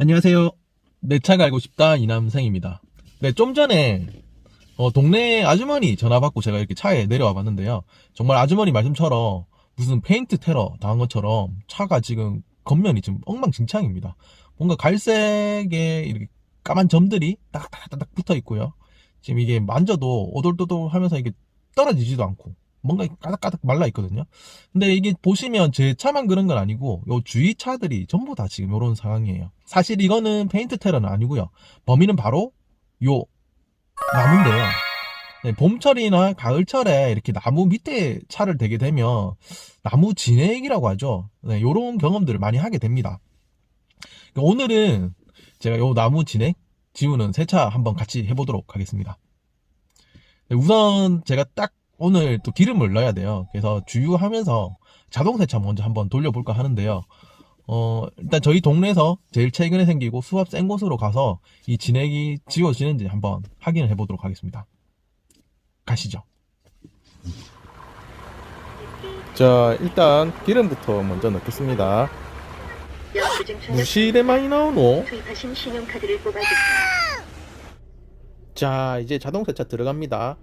안녕하세요. 내 차가 알고 싶다 이남생입니다. 네, 좀 전에 어, 동네 아주머니 전화 받고 제가 이렇게 차에 내려와 봤는데요. 정말 아주머니 말씀처럼 무슨 페인트 테러 당한 것처럼 차가 지금 겉면이 지금 엉망진창입니다. 뭔가 갈색에 이렇게 까만 점들이 딱딱딱딱 붙어 있고요. 지금 이게 만져도 오돌도돌 하면서 이게 떨어지지도 않고 뭔가 까닥까닥 말라 있거든요. 근데 이게 보시면 제 차만 그런 건 아니고 요 주위 차들이 전부 다 지금 이런 상황이에요. 사실 이거는 페인트 테러는 아니고요. 범인은 바로 요 나무인데요. 네, 봄철이나 가을철에 이렇게 나무 밑에 차를 대게 되면 나무 진액이라고 하죠. 네, 요런 경험들을 많이 하게 됩니다. 오늘은 제가 요 나무 진액 지우는 세차 한번 같이 해보도록 하겠습니다. 네, 우선 제가 딱 오늘 또 기름을 넣어야 돼요. 그래서 주유하면서 자동 세차 먼저 한번 돌려볼까 하는데요. 어, 일단 저희 동네에서 제일 최근에 생기고 수압 센 곳으로 가서 이 진액이 지워지는지 한번 확인을 해보도록 하겠습니다. 가시죠. 자, 일단 기름부터 먼저 넣겠습니다. 무실에 많이 나오노? 투입하신 신용카드를 뽑아주세요. 자, 이제 자동 세차 들어갑니다.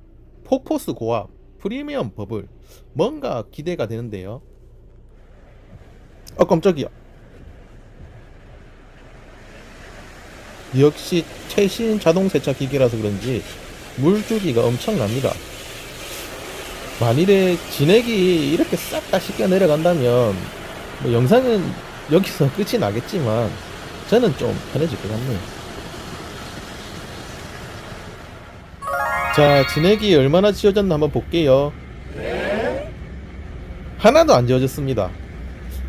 폭포스 고압, 프리미엄 버블. 뭔가 기대가 되는데요. 어, 깜짝이야. 역시 최신 자동 세차 기기라서 그런지 물주기가 엄청납니다. 만일에 진액이 이렇게 싹 다 씻겨 내려간다면 뭐 영상은 여기서 끝이 나겠지만 저는 좀 편해질 것 같네요. 자, 진액이 얼마나 지워졌나 한번 볼게요. 하나도 안 지워졌습니다.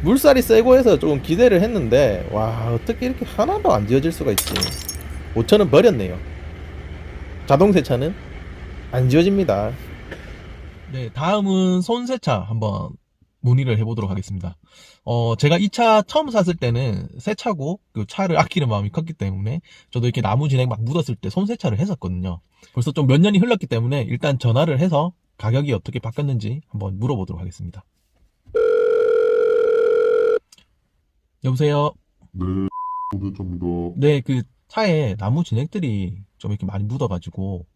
물살이 세고 해서 조금 기대를 했는데, 와, 어떻게 이렇게 하나도 안 지워질 수가 있지. 5천원 버렸네요. 자동 세차는 안 지워집니다. 네, 다음은 손 세차 한번 문의를 해보도록 하겠습니다. 어, 제가 이 차 처음 샀을 때는 새 차고 그 차를 아끼는 마음이 컸기 때문에 저도 이렇게 나무 진액 막 묻었을 때 손 세차를 했었거든요. 벌써 좀 몇 년이 흘렀기 때문에 일단 전화를 해서 가격이 어떻게 바뀌었는지 한번 물어보도록 하겠습니다. 여보세요? 네, 도대체입니다. 네, 그 차에 나무 진액들이 좀 이렇게 많이 묻어가지고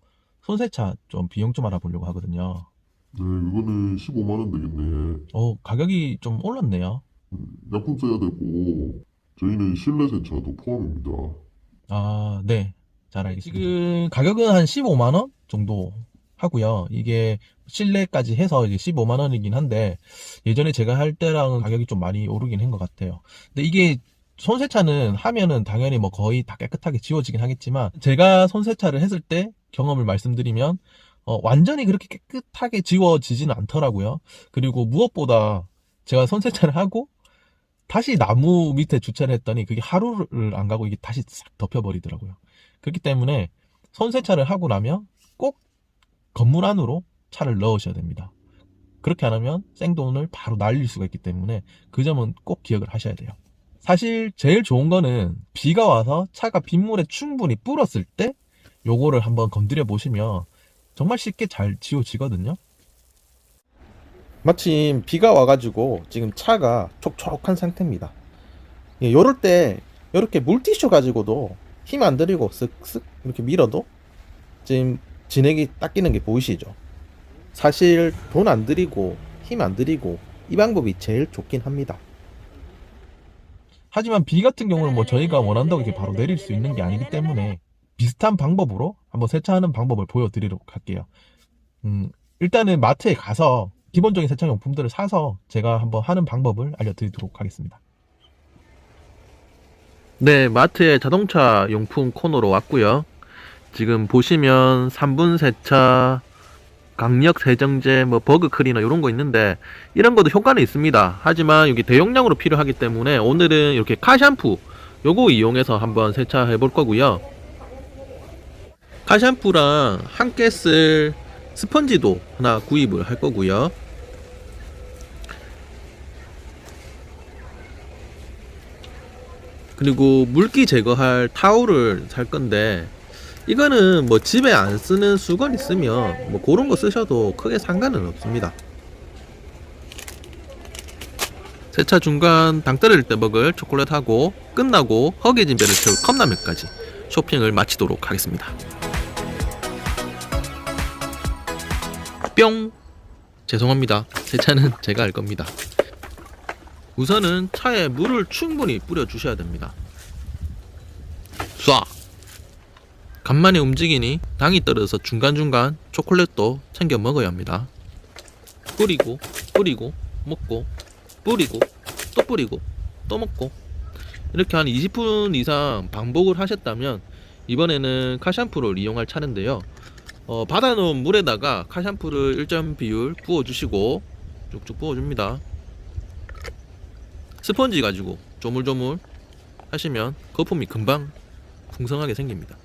손 세차 좀 비용 좀 알아보려고 하거든요. 네, 그거는 15만 원 되겠네. 어, 가격이 좀 올랐네요. 약품 써야 되고, 저희는 실내 세차도 포함입니다. 아, 네. 잘 알겠습니다. 지금 가격은 한 15만 원 정도 하고요. 이게 실내까지 해서 이제 15만 원이긴 한데, 예전에 제가 할 때랑은 가격이 좀 많이 오르긴 한 것 같아요. 근데 이게 손세차는 하면은 당연히 뭐 거의 다 깨끗하게 지워지긴 하겠지만, 제가 손세차를 했을 때 경험을 말씀드리면, 어, 완전히 그렇게 깨끗하게 지워지지는 않더라고요. 그리고 무엇보다 제가 손세차를 하고, 다시 나무 밑에 주차를 했더니 그게 하루를 안 가고 이게 다시 싹 덮여버리더라고요. 그렇기 때문에 손세차를 하고 나면 꼭 건물 안으로 차를 넣으셔야 됩니다. 그렇게 안 하면 생돈을 바로 날릴 수가 있기 때문에 그 점은 꼭 기억을 하셔야 돼요. 사실 제일 좋은 거는 비가 와서 차가 빗물에 충분히 불었을 때 요거를 한번 건드려 보시면 정말 쉽게 잘 지워지거든요. 마침 비가 와가지고 지금 차가 촉촉한 상태입니다. 예, 요럴 때 이렇게 물티슈 가지고도 힘 안 들이고 쓱쓱 이렇게 밀어도 지금 진액이 닦이는 게 보이시죠? 사실 돈 안 들이고 힘 안 들이고 이 방법이 제일 좋긴 합니다. 하지만 비 같은 경우는 뭐 저희가 원한다고 이렇게 바로 내릴 수 있는 게 아니기 때문에 비슷한 방법으로 한번 세차하는 방법을 보여드리도록 할게요. 음, 일단은 마트에 가서 기본적인 세차 용품들을 사서 제가 한번 하는 방법을 알려드리도록 하겠습니다. 네, 마트의 자동차 용품 코너로 왔고요. 지금 보시면 3분 세차, 강력 세정제, 뭐 버그 클리너 이런 거 있는데 이런 것도 효과는 있습니다. 하지만 여기 대용량으로 필요하기 때문에 오늘은 이렇게 카 샴푸 요거 이용해서 한번 세차해 볼 거고요. 카샴푸랑 함께 쓸 스펀지도 하나 구입을 할 거고요. 그리고 물기 제거할 타올을 살 건데 이거는 뭐 집에 안 쓰는 수건 있으면 뭐 그런 거 쓰셔도 크게 상관은 없습니다. 세차 중간 당 떨어질 때 먹을 초콜릿하고 끝나고 허기진 배를 채울 컵라면까지 쇼핑을 마치도록 하겠습니다. 뿅! 죄송합니다. 세차는 제가 할 겁니다. 우선은 차에 물을 충분히 뿌려 주셔야 됩니다. 쏴! 간만에 움직이니 당이 떨어져서 중간중간 초콜릿도 챙겨 먹어야 합니다. 뿌리고, 뿌리고, 먹고, 뿌리고, 또 뿌리고, 또 먹고. 이렇게 한 20분 이상 반복을 하셨다면 이번에는 카샴푸를 이용할 차례인데요. 어, 받아놓은 물에다가 카샴푸를 일정 비율 부어주시고 쭉쭉 부어줍니다. 스펀지 가지고 조물조물 하시면 거품이 금방 풍성하게 생깁니다.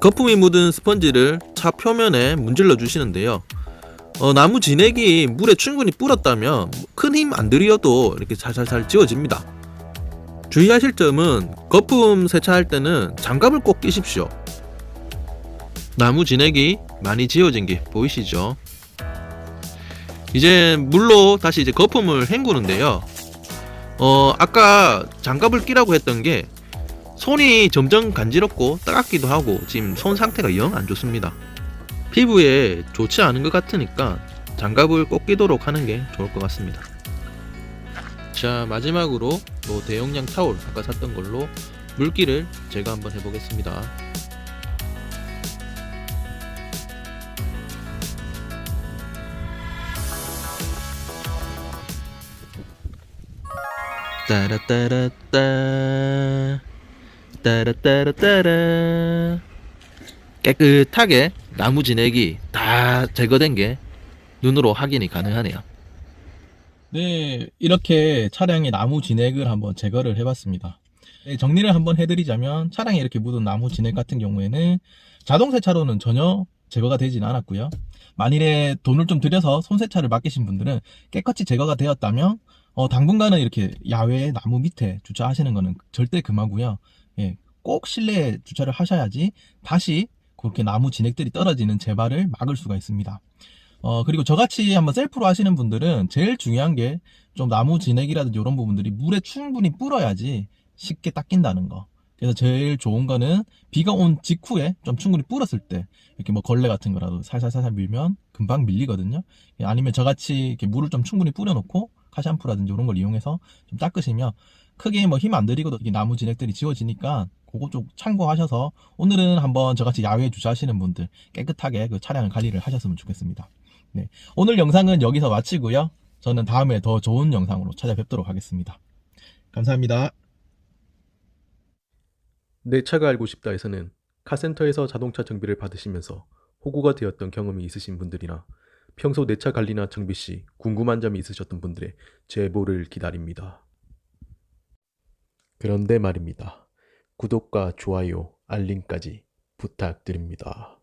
거품이 묻은 스펀지를 차 표면에 문질러 주시는데요. 어, 나무 진액이 물에 충분히 불었다면 큰 힘 안 들여도 이렇게 살살살 지워집니다. 주의하실 점은 거품 세차할 때는 장갑을 꼭 끼십시오. 나무 진액이 많이 지워진 게 보이시죠? 이제 물로 다시 이제 거품을 헹구는데요. 어, 아까 장갑을 끼라고 했던 게 손이 점점 간지럽고 따갑기도 하고 지금 손 상태가 영 안 좋습니다. 피부에 좋지 않은 것 같으니까 장갑을 꼭 끼도록 하는 게 좋을 것 같습니다. 자 마지막으로 뭐 대용량 타올 아까 샀던 걸로 물기를 제가 한번 해보겠습니다. 따라따라따 따라따라따라 깨끗하게 나무 진액이 다 제거된 게 눈으로 확인이 가능하네요. 네, 이렇게 차량의 나무 진액을 한번 제거를 해봤습니다. 네, 정리를 한번 해드리자면 차량에 이렇게 묻은 나무 진액 같은 경우에는 자동 세차로는 전혀 제거가 되진 않았고요. 만일에 돈을 좀 들여서 손세차를 맡기신 분들은 깨끗이 제거가 되었다면 어, 당분간은 이렇게 야외 나무 밑에 주차하시는 거는 절대 금하고요. 예, 꼭 실내에 주차를 하셔야지 다시 그렇게 나무 진액들이 떨어지는 재발을 막을 수가 있습니다. 어, 그리고 저같이 한번 셀프로 하시는 분들은 제일 중요한 게 좀 나무 진액이라든지 이런 부분들이 물에 충분히 불어야지 쉽게 닦인다는 거. 그래서 제일 좋은 거는 비가 온 직후에 좀 충분히 불었을 때 이렇게 뭐 걸레 같은 거라도 살살살살 밀면 금방 밀리거든요. 예, 아니면 저같이 이렇게 물을 좀 충분히 뿌려놓고 카샴푸라든지 이런 걸 이용해서 좀 닦으시면 크게 뭐 힘 안 들이고도 이게 나무 진액들이 지워지니까 그거 좀 참고하셔서 오늘은 한번 저같이 야외에 주차하시는 분들 깨끗하게 그 차량을 관리를 하셨으면 좋겠습니다. 네. 오늘 영상은 여기서 마치고요. 저는 다음에 더 좋은 영상으로 찾아뵙도록 하겠습니다. 감사합니다. 내 차가 알고 싶다에서는 카센터에서 자동차 정비를 받으시면서 호구가 되었던 경험이 있으신 분들이나 평소 내 차 관리나 정비 시 궁금한 점이 있으셨던 분들의 제보를 기다립니다. 그런데 말입니다. 구독과 좋아요, 알림까지 부탁드립니다.